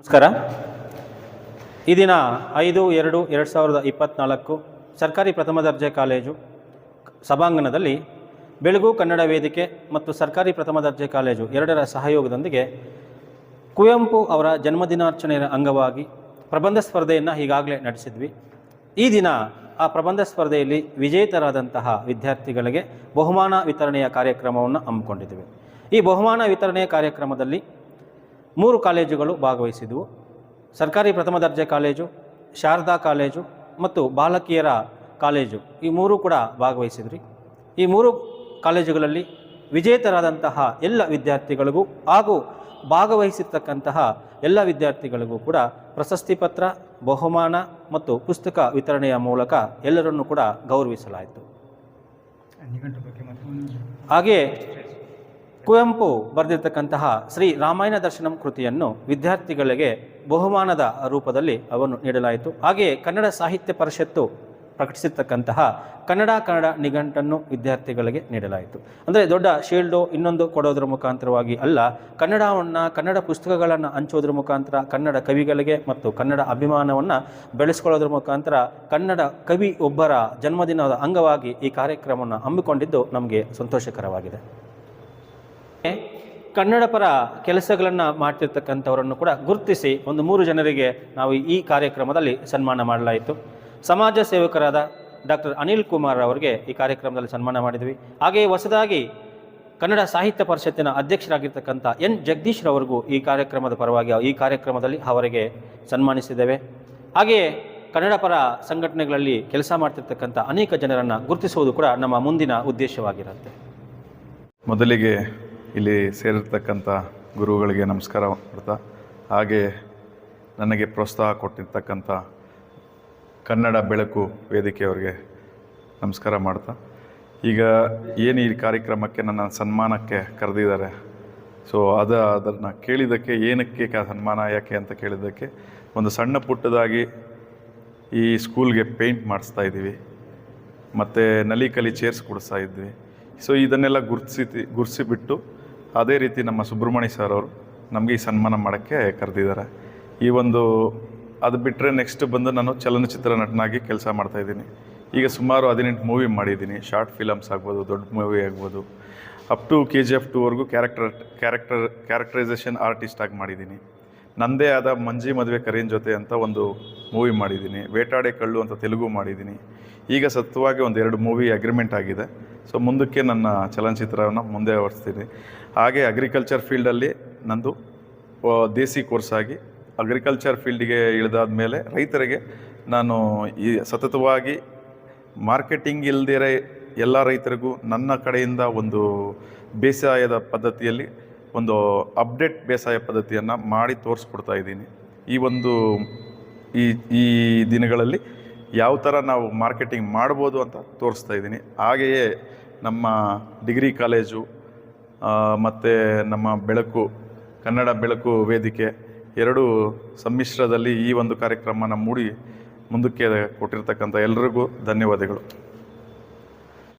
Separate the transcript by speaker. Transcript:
Speaker 1: ನಮಸ್ಕಾರ. ಈ ದಿನ ಐದು, ಎರಡು ಎರಡು ಸಾವಿರದ ಇಪ್ಪತ್ತ್ನಾಲ್ಕು ಸರ್ಕಾರಿ ಪ್ರಥಮ ದರ್ಜೆ ಕಾಲೇಜು ಸಭಾಂಗಣದಲ್ಲಿ ಬೆಳಗು ಕನ್ನಡ ವೇದಿಕೆ ಮತ್ತು ಸರ್ಕಾರಿ ಪ್ರಥಮ ದರ್ಜೆ ಕಾಲೇಜು ಎರಡರ ಸಹಯೋಗದೊಂದಿಗೆ ಕುವೆಂಪು ಅವರ ಜನ್ಮದಿನಾರ್ಚನೆಯ ಅಂಗವಾಗಿ ಪ್ರಬಂಧ ಸ್ಪರ್ಧೆಯನ್ನು ಈಗಾಗಲೇ ನಡೆಸಿದ್ವಿ. ಈ ದಿನ ಆ ಪ್ರಬಂಧ ಸ್ಪರ್ಧೆಯಲ್ಲಿ ವಿಜೇತರಾದಂತಹ ವಿದ್ಯಾರ್ಥಿಗಳಿಗೆ ಬಹುಮಾನ ವಿತರಣೆಯ ಕಾರ್ಯಕ್ರಮವನ್ನು ಹಮ್ಮಿಕೊಂಡಿದ್ದೇವೆ ಈ ಬಹುಮಾನ ವಿತರಣೆಯ ಕಾರ್ಯಕ್ರಮದಲ್ಲಿ ಮೂರು ಕಾಲೇಜುಗಳು ಭಾಗವಹಿಸಿದವು. ಸರ್ಕಾರಿ ಪ್ರಥಮ ದರ್ಜೆ ಕಾಲೇಜು ಶಾರದಾ ಕಾಲೇಜು ಮತ್ತು ಬಾಲಕಿಯರ ಕಾಲೇಜು ಈ ಮೂರು ಕೂಡ ಭಾಗವಹಿಸಿದ್ರಿ. ಈ ಮೂರು ಕಾಲೇಜುಗಳಲ್ಲಿ ವಿಜೇತರಾದಂತಹ ಎಲ್ಲ ವಿದ್ಯಾರ್ಥಿಗಳಿಗೂ ಹಾಗೂ ಭಾಗವಹಿಸಿರ್ತಕ್ಕಂತಹ ಎಲ್ಲ ವಿದ್ಯಾರ್ಥಿಗಳಿಗೂ ಕೂಡ ಪ್ರಶಸ್ತಿ ಪತ್ರ ಬಹುಮಾನ ಮತ್ತು ಪುಸ್ತಕ ವಿತರಣೆಯ ಮೂಲಕ ಎಲ್ಲರನ್ನೂ ಕೂಡ ಗೌರವಿಸಲಾಯಿತು. ಹಾಗೆಯೇ ಕುವೆಂಪು ಬರೆದಿರ್ತಕ್ಕಂತಹ ಶ್ರೀ ರಾಮಾಯಣ ದರ್ಶನಂ ಕೃತಿಯನ್ನು ವಿದ್ಯಾರ್ಥಿಗಳಿಗೆ ಬಹುಮಾನದ ರೂಪದಲ್ಲಿ ಅವನು ನೀಡಲಾಯಿತು. ಹಾಗೆಯೇ ಕನ್ನಡ ಸಾಹಿತ್ಯ ಪರಿಷತ್ತು ಪ್ರಕಟಿಸಿರ್ತಕ್ಕಂತಹ ಕನ್ನಡ ಕನ್ನಡ ನಿಘಂಟನ್ನು ವಿದ್ಯಾರ್ಥಿಗಳಿಗೆ ನೀಡಲಾಯಿತು. ಅಂದರೆ ದೊಡ್ಡ ಶೀಲ್ಡು ಇನ್ನೊಂದು ಕೊಡೋದ್ರ ಮುಖಾಂತರವಾಗಿ ಅಲ್ಲ, ಕನ್ನಡವನ್ನು, ಕನ್ನಡ ಪುಸ್ತಕಗಳನ್ನು ಹಂಚೋದ್ರ ಮುಖಾಂತರ, ಕನ್ನಡ ಕವಿಗಳಿಗೆ ಮತ್ತು ಕನ್ನಡ ಅಭಿಮಾನವನ್ನು ಬೆಳೆಸ್ಕೊಳ್ಳೋದ್ರ ಮುಖಾಂತರ ಕನ್ನಡ ಕವಿ ಒಬ್ಬರ ಜನ್ಮದಿನದ ಅಂಗವಾಗಿ ಈ ಕಾರ್ಯಕ್ರಮವನ್ನು ಹಮ್ಮಿಕೊಂಡಿದ್ದು ನಮಗೆ ಸಂತೋಷಕರವಾಗಿದೆ. ಕನ್ನಡ ಪರ ಕೆಲಸಗಳನ್ನು ಮಾಡ್ತಿರ್ತಕ್ಕಂಥವರನ್ನು ಕೂಡ ಗುರುತಿಸಿ ಒಂದು ಮೂರು ಜನರಿಗೆ ನಾವು ಈ ಕಾರ್ಯಕ್ರಮದಲ್ಲಿ ಸನ್ಮಾನ ಮಾಡಲಾಯಿತು. ಸಮಾಜ ಸೇವಕರಾದ ಡಾಕ್ಟರ್ ಅನಿಲ್ ಕುಮಾರ್ ಅವರಿಗೆ ಈ ಕಾರ್ಯಕ್ರಮದಲ್ಲಿ ಸನ್ಮಾನ ಮಾಡಿದ್ವಿ. ಹಾಗೆಯೇ ಹೊಸದಾಗಿ ಕನ್ನಡ ಸಾಹಿತ್ಯ ಪರಿಷತ್ತಿನ ಅಧ್ಯಕ್ಷರಾಗಿರ್ತಕ್ಕಂಥ ಎನ್ ಜಗದೀಶ್ ರವರಿಗೂ ಈ ಕಾರ್ಯಕ್ರಮದ ಪರವಾಗಿ ಈ ಕಾರ್ಯಕ್ರಮದಲ್ಲಿ ಅವರಿಗೆ ಸನ್ಮಾನಿಸಿದ್ದೇವೆ. ಹಾಗೆಯೇ ಕನ್ನಡ ಪರ ಸಂಘಟನೆಗಳಲ್ಲಿ ಕೆಲಸ ಮಾಡ್ತಿರ್ತಕ್ಕಂಥ ಅನೇಕ ಜನರನ್ನು ಗುರುತಿಸುವುದು ಕೂಡ ನಮ್ಮ ಮುಂದಿನ ಉದ್ದೇಶವಾಗಿರುತ್ತೆ.
Speaker 2: ಮೊದಲಿಗೆ ಇಲ್ಲಿ ಸೇರಿರ್ತಕ್ಕಂಥ ಗುರುಗಳಿಗೆ ನಮಸ್ಕಾರ ಮಾಡ್ತಾ, ಹಾಗೆ ನನಗೆ ಪ್ರೋತ್ಸಾಹ ಕೊಟ್ಟಿರ್ತಕ್ಕಂಥ ಕನ್ನಡ ಬೆಳಕು ವೇದಿಕೆಯವರಿಗೆ ನಮಸ್ಕಾರ ಮಾಡ್ತಾ. ಈಗ ಏನು ಈ ಕಾರ್ಯಕ್ರಮಕ್ಕೆ ನನ್ನ ಸನ್ಮಾನಕ್ಕೆ ಕರೆದಿದ್ದಾರೆ, ಸೊ ಅದು ಅದನ್ನು ಕೇಳಿದ್ದಕ್ಕೆ ಏನಕ್ಕೆ ಕ ಸನ್ಮಾನ, ಯಾಕೆ ಅಂತ ಕೇಳಿದ್ದಕ್ಕೆ ಒಂದು ಸಣ್ಣ ಪುಟ್ಟದಾಗಿ ಈ ಸ್ಕೂಲ್ಗೆ ಪೇಂಟ್ ಮಾಡಿಸ್ತಾ ಇದ್ದೀವಿ, ಮತ್ತು ನಲಿಕಲಿ ಚೇರ್ಸ್ ಕೊಡಿಸ್ತಾ ಇದ್ವಿ ಸೊ ಇದನ್ನೆಲ್ಲ ಗುರುತಿಸಿ ಗುರುತಿಸಿಬಿಟ್ಟು ಅದೇ ರೀತಿ ನಮ್ಮ ಸುಬ್ರಹ್ಮಣ್ಯ ಸರ್ ಅವರು ನಮಗೆ ಈ ಸನ್ಮಾನ ಮಾಡೋಕ್ಕೆ ಕರೆದಿದ್ದಾರೆ. ಈ ಒಂದು ಅದು ಬಿಟ್ಟರೆ ನೆಕ್ಸ್ಟ್ ಬಂದು ನಾನು ಚಲನಚಿತ್ರ ನಟನಾಗಿ ಕೆಲಸ ಮಾಡ್ತಾಯಿದ್ದೀನಿ ಈಗ ಸುಮಾರು ಹದಿನೆಂಟು ಮೂವಿ ಮಾಡಿದ್ದೀನಿ. ಶಾರ್ಟ್ ಫಿಲಮ್ಸ್ ಆಗ್ಬೋದು, ದೊಡ್ಡ ಮೂವಿ ಆಗ್ಬೋದು. Up to K G F ಟೂವರೆಗೂ character character characterisation artist ಆಗಿ ಮಾಡಿದ್ದೀನಿ. ನನ್ನದೇ ಆದ ಮಂಜಿ ಮದುವೆ ಕರೀನ್ ಜೊತೆ ಅಂತ ಒಂದು ಮೂವಿ ಮಾಡಿದ್ದೀನಿ. ವೇಟಾಡೆ ಕಳ್ಳು ಅಂತ ತೆಲುಗು ಮಾಡಿದ್ದೀನಿ. ಈಗ ಸತ್ವವಾಗಿ ಒಂದು ಎರಡು ಮೂವಿ ಅಗ್ರಿಮೆಂಟ್ ಆಗಿದೆ. ಸೊ ಮುಂದಕ್ಕೆ ನನ್ನ ಚಲನಚಿತ್ರವನ್ನು ಮುಂದೆ ಹೊರಿಸ್ತೀನಿ ಹಾಗೆ ಅಗ್ರಿಕಲ್ಚರ್ ಫೀಲ್ಡಲ್ಲಿ ನಂದು ದೇಸಿ ಕೋರ್ಸ್ ಆಗಿ ಅಗ್ರಿಕಲ್ಚರ್ ಫೀಲ್ಡಿಗೆ ಇಳಿದಾದ ಮೇಲೆ ರೈತರಿಗೆ ನಾನು ಈ ಸತತವಾಗಿ ಮಾರ್ಕೆಟಿಂಗ್ ಇಲ್ಲದೇ ಎಲ್ಲ ರೈತರಿಗೂ ನನ್ನ ಕಡೆಯಿಂದ ಒಂದು ಬೇಸಾಯದ ಪದ್ಧತಿಯಲ್ಲಿ ಒಂದು ಅಪ್ಡೇಟ್ ಬೇಸಾಯ ಪದ್ಧತಿಯನ್ನು ಮಾಡಿ ತೋರಿಸ್ಕೊಡ್ತಾ ಇದ್ದೀನಿ. ಈ ಒಂದು, ಈ ಈ ದಿನಗಳಲ್ಲಿ ಯಾವ ಥರ ನಾವು ಮಾರ್ಕೆಟಿಂಗ್ ಮಾಡ್ಬೋದು ಅಂತ ತೋರಿಸ್ತಾ ಇದ್ದೀನಿ. ಹಾಗೆಯೇ ನಮ್ಮ ಡಿಗ್ರಿ ಕಾಲೇಜು ಮತ್ತು ನಮ್ಮ ಬೆಳಕು, ಕನ್ನಡ ಬೆಳಕು ವೇದಿಕೆ ಎರಡೂ ಸಮ್ಮಿಶ್ರದಲ್ಲಿ ಈ ಒಂದು ಕಾರ್ಯಕ್ರಮನ ಮೂಡಿ ಮುಂದಕ್ಕೆ ಕೊಟ್ಟಿರ್ತಕ್ಕಂಥ ಎಲ್ರಿಗೂ ಧನ್ಯವಾದಗಳು.